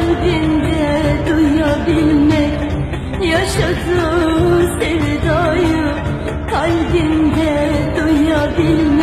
kalbinde duyabilmek. Yaşadığı sevdayı kalbinde duyabilmek.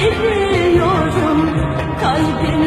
seviyorum kalbim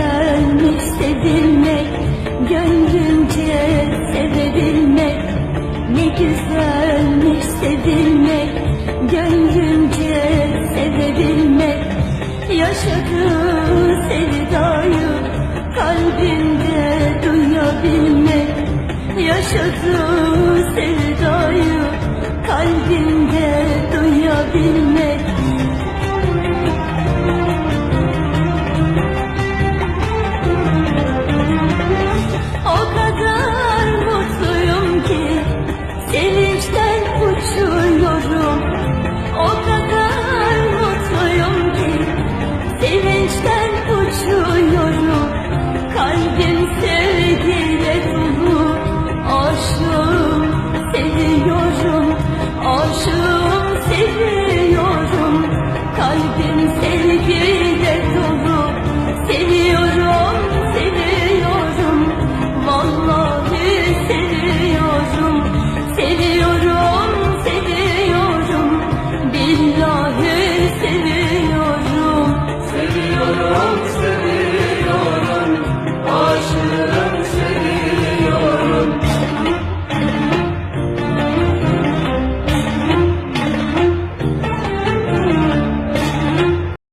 Beğenmek, sevilmek, gönlümce severilmek Ne güzelmiş sevilmek, gönlümce severilmek Yaşadığı sevdayı kalbimde duyabilmek. Yaşadığı 只有